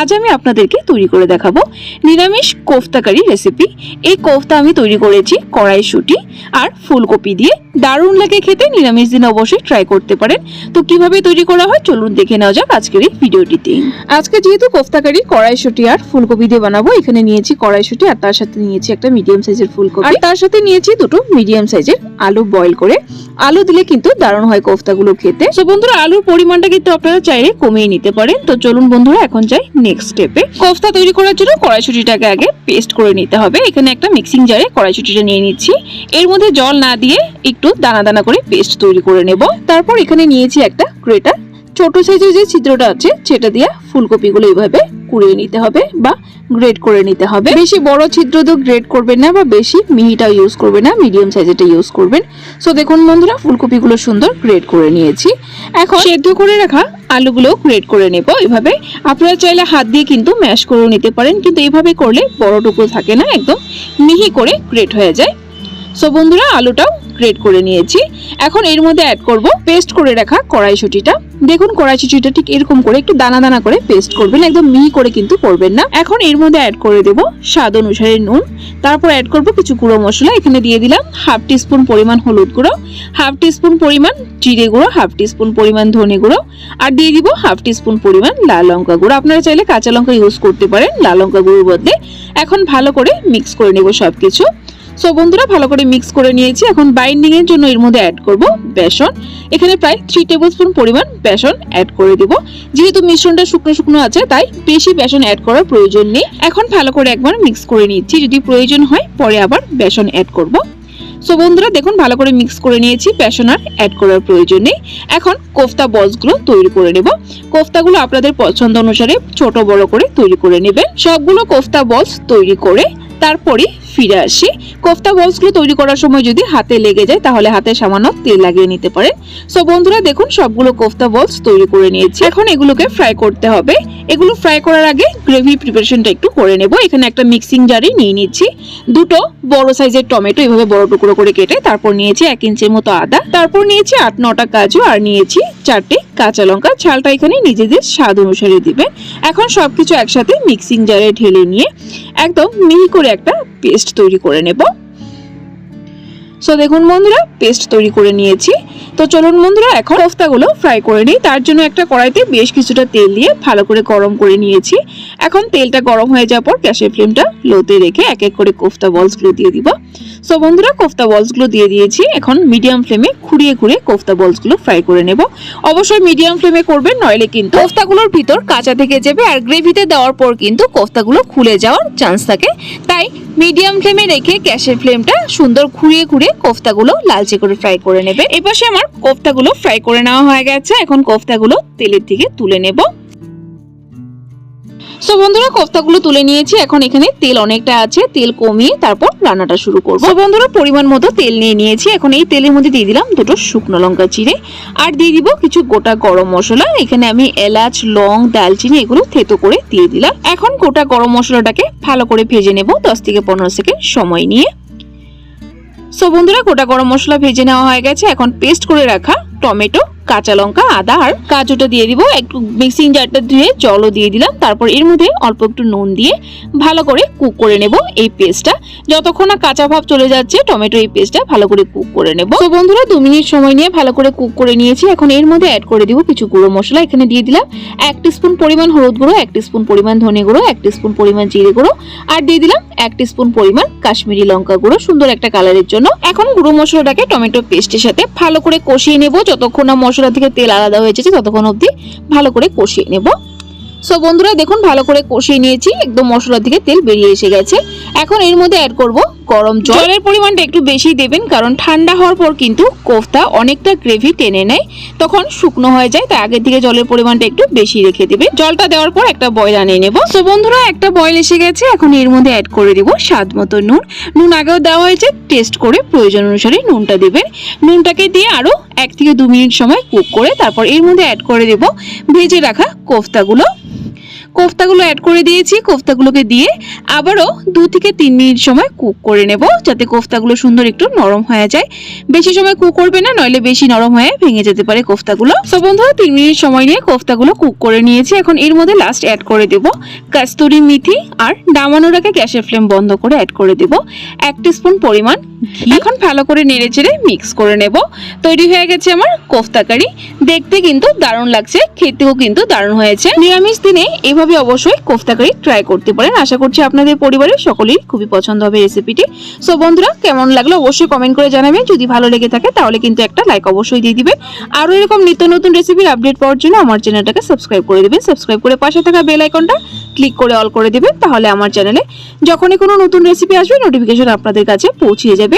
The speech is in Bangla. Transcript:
আজ আমি আপনাদেরকে তৈরি করে দেখাবো নিরামিষ কোফতাকারি রেসিপি এই কোফতা আমি তৈরি করেছি কড়াইশুটি আর ফুলকপি দিয়ে। দারুণ লাগে খেতে, নিরামিষ দিন অবশ্যই ট্রাই করতে পারেন। তো কীভাবে তৈরি করা হয় চলুন দেখে নেওয়া যাক আজকের এই ভিডিওটিতে। আজকে যেহেতু কোফতাকারি, কড়াইশুটি আর ফুলকপি দিয়ে বানাবো, এখানে নিয়েছি কড়াইশুটি আর তার সাথে নিয়েছি একটা মিডিয়াম সাইজের ফুলকপি। আর তার সাথে নিয়েছি দুটো মিডিয়াম সাইজের আলু বয়েল করে। আলু দিলে কিন্তু দারুণ হয় কোফতাগুলো খেতে। তো বন্ধুরা, আলুর পরিমাণটা কিন্তু আপনারা চাইলে কমিয়ে নিতে পারেন। তো চলুন বন্ধুরা, এখন যাই নেক্সট স্টেপে কোফতা তৈরি করার জন্য কড়াইশুটিটাকে আগে পেস্ট করে নিতে হবে। এখানে একটা মিক্সিং জারে কড়াইশুটিটা নিয়ে নিচ্ছি। এর মধ্যে জল না দিয়ে একটু দানা দানা করে পেস্ট তৈরি করে নেব। তারপর এখানে নিয়েছি একটা গ্রেটার ছোট সাইজের যে ছিদ্রটা আছে, সেটা দিয়ে ফুলকপিগুলো এইভাবে কুড়িয়ে নিতে হবে বা গ্রেড করে নিতে হবে। বেশি বড় ছিদ্র তো গ্রেড করবেন না বা বেশি মিহিটা ইউজ করবেন না মিডিয়াম সাইজেরটা ইউজ করবেন। সো দেখুন বন্ধুরা, ফুলকপিগুলো সুন্দর গ্রেড করে নিয়েছি। এখন সেদ্ধ করে রাখা আলুগুলো গ্রেড করে নেব এভাবে। আপনারা চাইলে হাত দিয়ে কিন্তু ম্যাশ করে নিতে পারেন, কিন্তু এইভাবে করলে বড় টুকরো থাকে না, একদম মিহি করে গ্রেড হয়ে যায়। সো বন্ধুরা, আলুটাও গ্রেড করে নিয়েছি। এখন এর মধ্যে অ্যাড করব পেস্ট করে রাখা কড়াইশুটিটা। দেখুন কড়াইশুটিটা ঠিক এরকম করে একটু দানা দানা করে পেস্ট করবেন, একদম মিহি করে কিন্তু করবেন না। এখন এর মধ্যে অ্যাড করে দেব স্বাদ অনুসারে নুন। তারপর অ্যাড করব কিছু গুঁড়ো মশলা, এখানে দিয়ে দিলাম হাফ টিস্পুন পরিমাণ হলুদ গুঁড়ো হাফ টিস্পুন পরিমাণ জিরে গুঁড়ো হাফ টিস্পুন পরিমাণ ধনে গুঁড়ো, আর দিয়ে দিব হাফ টিস্পুন পরিমাণ লাল লঙ্কা গুঁড়ো। আপনারা চাইলে কাঁচা লঙ্কা ইউজ করতে পারেন, লাল লঙ্কা গুঁড়োর বদলে। এখন ভালো করে মিক্স করে নেব সবকিছু। সো বন্ধুরা, ভালো করে মিক্স করে নিয়েছি। এখন বাইন্ডিং এর জন্য এর মধ্যে অ্যাড করব বেসন। এখানে প্রায় থ্রি টেবিল স্পুন পরিমাণ বেসন অ্যাড করে দেব। যেহেতু মিশ্রণটা শুকনো শুকনো আছে, তাই বেশি বেসন অ্যাড করার প্রয়োজন নেই। এখন ভালো করে একবার মিক্স করে নিচ্ছি। যদি প্রয়োজন হয়, পরে আবার বেসন অ্যাড করব। সো বন্ধুরা, দেখুন, ভালো করে মিক্স করে নিয়েছি। বেসন আর অ্যাড করার প্রয়োজন নেই। এখন কোফতা বলসগুলো তৈরি করে নেব। কোফতাগুলো আপনাদের পছন্দ অনুসারে ছোট বড় করে তৈরি করে নেবেন। সবগুলো কোফতা বলস তৈরি করে তারপরে ফিরে আসি। কোফতা বলসগুলো তৈরি করার সময় যদি হাতে লেগে যায়, তাহলে হাতে সামান্য তেল লাগিয়ে নিতে পারেন। সো বন্ধুরা, দেখুন, সবগুলো কোফতা বলস তৈরি করে নিয়েছি। এখন এগুলোকে ফ্রাই করতে হবে। এগুলো ফ্রাই করার আগে গ্রেভি প্রিপারেশনটা একটু করে নেব। এখানে একটা মিক্সিং জারে নিয়ে নিচ্ছি। দুটো বড় সাইজের টমেটো, এভাবে বড় টুকরো করে কেটে তারপর নিয়েছি এক ইঞ্চির মতো আদা। তারপর নিয়েছি আট, নটা কাজু আর নিয়েছি চারটে কাঁচা লঙ্কা। ছালটা এখানে নিজেদের স্বাদ অনুসারে দিবেন। এখন সবকিছু একসাথে মিক্সিং জারে ঢেলে নিয়ে একদম মিহি করে একটা পেস্ট তৈরি করে নেব। সো দেখুন বন্ধুরা, পেস্ট তৈরি করে নিয়েছি। তো চলুন বন্ধুরা, এখন কোফতাগুলো ফ্রাই করে নিই। তার জন্য একটা কড়াইতে বেশ কিছুটা তেল দিয়ে ভালো করে গরম করে নিয়েছি। এখন তেলটা গরম হয়ে যাওয়ার পর গ্যাসের ফ্লেমটা লোতে রেখে এক এক করে কোফতা বলসগুলো দিয়ে দিব। সো বন্ধুরা, কোফতা বলসগুলো দিয়ে দিয়েছি। এখন মিডিয়াম ফ্লেমে খুঁড়িয়ে খুঁড়িয়ে কোফতা বলসগুলো ফ্রাই করে নেব। অবশ্যই মিডিয়াম ফ্লেমে করবেন, নইলে কিন্তু কোফতাগুলোর ভিতর কাঁচা থেকে যাবে আর গ্রেভিতে দেওয়ার পর কিন্তু কোফতাগুলো খুলে যাওয়ার চান্স থাকে। তাই মিডিয়াম ফ্লেমে রেখে গ্যাসের ফ্লেমটা সুন্দর ঘুরিয়ে ঘুরিয়ে কোফতাগুলো লালচে করে ফ্রাই করে নেবে। এপাশে আমার কোফতাগুলো ফ্রাই করে নেওয়া হয়ে গেছে। এখন কোফতাগুলো তেলের দিকে তুলে নেব। সো বন্ধুরা, কোফতাগুলো তুলে নিয়েছি। এখন এখানে তেল অনেকটা আছে, তেল কমিয়ে তারপর রান্নাটা শুরু করব। বন্ধুরা, পরিমাণ মতো তেল নিয়ে নিয়েছি। এখন এই তেলের মধ্যে দিয়ে দিলাম দুটো শুকনো লঙ্কা চিড়ে। আর দিয়ে দিব কিছু গোটা গরম মশলা। এখানে আমি এলাচ, লং, দালচিনি এগুলো থেতো করে দিয়ে দিলাম। এখন গোটা গরম মশলাটাকে ভালো করে ভেজে নেব দশ থেকে পনেরো সেকেন্ড সময় নিয়ে। সো বন্ধুরা, গোটা গরম মশলা ভেজে নেওয়া হয়ে গেছে। এখন পেস্ট করে রাখা টমেটো কাঁচা লঙ্কা, আদা আর কাজুটা দিয়ে দিব। একটু মিক্সিং জারটা ধুয়ে জলও দিয়ে দিলাম। তারপর এর মধ্যে অল্প একটু নুন দিয়ে ভালো করে কুক করে নেব এই পেস্টটা যতক্ষণ না কাঁচা ভাব চলে যাচ্ছে টমেটো এই পেস্টটা ভালো করে কুক করে নেব। তো বন্ধুরা, দু মিনিট সময় নিয়ে ভালো করে কুক করে নিয়েছি। এখন এর মধ্যে অ্যাড করে দিব কিছু গুঁড়ো মশলা। এখানে দিয়ে দিলাম এক স্পুন পরিমাণ হলুদ গুঁড়ো, এক স্পুন পরিমাণ ধনে গুঁড়ো, এক স্পুন পরিমাণ জিরে গুঁড়ো আর দিয়ে দিলাম এক স্পুন পরিমাণ কাশ্মীরি লঙ্কা গুঁড়ো সুন্দর একটা কালারের জন্য। এখন গুঁড়ো মশলাটাকে টমেটো পেস্টের সাথে ভালো করে কষিয়ে নেব। যতক্ষণ না মশলা থেকে তেল আলাদা হয়ে যাচ্ছে ততক্ষণ অবধি ভালো করে কষিয়ে নেব। সো বন্ধুরা, দেখুন, ভালো করে কষিয়ে নিয়েছি। একদম মশলা থেকে তেল বেরিয়ে এসে গেছে। এখন এর মধ্যে অ্যাড করব গরম জল। জলের পরিমাণটা একটু বেশি দেবেন, কারণ ঠান্ডা হওয়ার পর কিন্তু কোফতা অনেকটা গ্রেভি টেনে নেয়। তখন শুকনো হয়ে যায়, তাই আগের থেকে জলের পরিমাণটা একটু বেশি রেখে দেবে জলটা দেওয়ার পর একটা বয়ল আনিয়ে নেব। সো বন্ধুরা, একটা বয়ল এসে গেছে, এখন এর মধ্যে অ্যাড করে দেব স্বাদ মতো নুন। নুন আগেও দেওয়া হয়েছে টেস্ট করে প্রয়োজন অনুসারে নুনটা দেবেন। নুনটাকে দিয়ে আরও এক থেকে দু মিনিট সময় কুক করে তারপর এর মধ্যে অ্যাড করে দেব ভেজে রাখা কোফতাগুলো। কোফতাগুলো অ্যাড করে দিয়েছি, কোফতাগুলোকে দিয়ে আবারও দু থেকে তিন মিনিট সময় কুক করে নেব যাতে কোফতাগুলো সুন্দর একটু নরম হয়ে যায়। বেশি সময় কুক করবে না, নইলে বেশি নরম হয়ে ভেঙে যেতে পারে কোফতাগুলো। সো বন্ধুরা তিন মিনিট সময় নিয়ে কোফতাগুলো কুক করে নিয়েছি। এখন এর মধ্যে লাস্ট অ্যাড করে দেব কাস্তুরি মিথি আর ডামানোর আগে গ্যাসের ফ্লেম বন্ধ করে অ্যাড করে দেব। এক স্পুন পরিমাণ ঘি। এখন ভালো করে নেড়ে চেড়ে মিক্স করে নেব। তৈরি হয়ে গেছে আমার কোফতা কারি। দেখতে কিন্তু দারুণ লাগছে, খেতেও কিন্তু দারুণ হয়েছে। নিরামিষ দিনে এভাবে অবশ্যই কোফতা কারি ট্রাই করতে পারেন। আশা করছি আপনাদের পরিবারের সকলেই খুবই পছন্দ হবে রেসিপিটি সো বন্ধুরা, কেমন লাগল অবশ্যই কমেন্ট করে জানাবেন। যদি ভালো লেগে থাকে, তাহলে কিন্তু একটা লাইক অবশ্যই দিয়ে দিবেন। আরও এরকম নিত্য নতুন রেসিপির আপডেট পাওয়ার জন্য আমার চ্যানেলটাকে সাবস্ক্রাইব করে দিবেন। সাবস্ক্রাইব করে পাশে থাকা বেল আইকনটা ক্লিক করে অল করে দিবেন। তাহলে আমার চ্যানেলে যখনই কোনো নতুন রেসিপি আসবে নোটিফিকেশন আপনাদের কাছে পৌঁছিয়ে যাবে।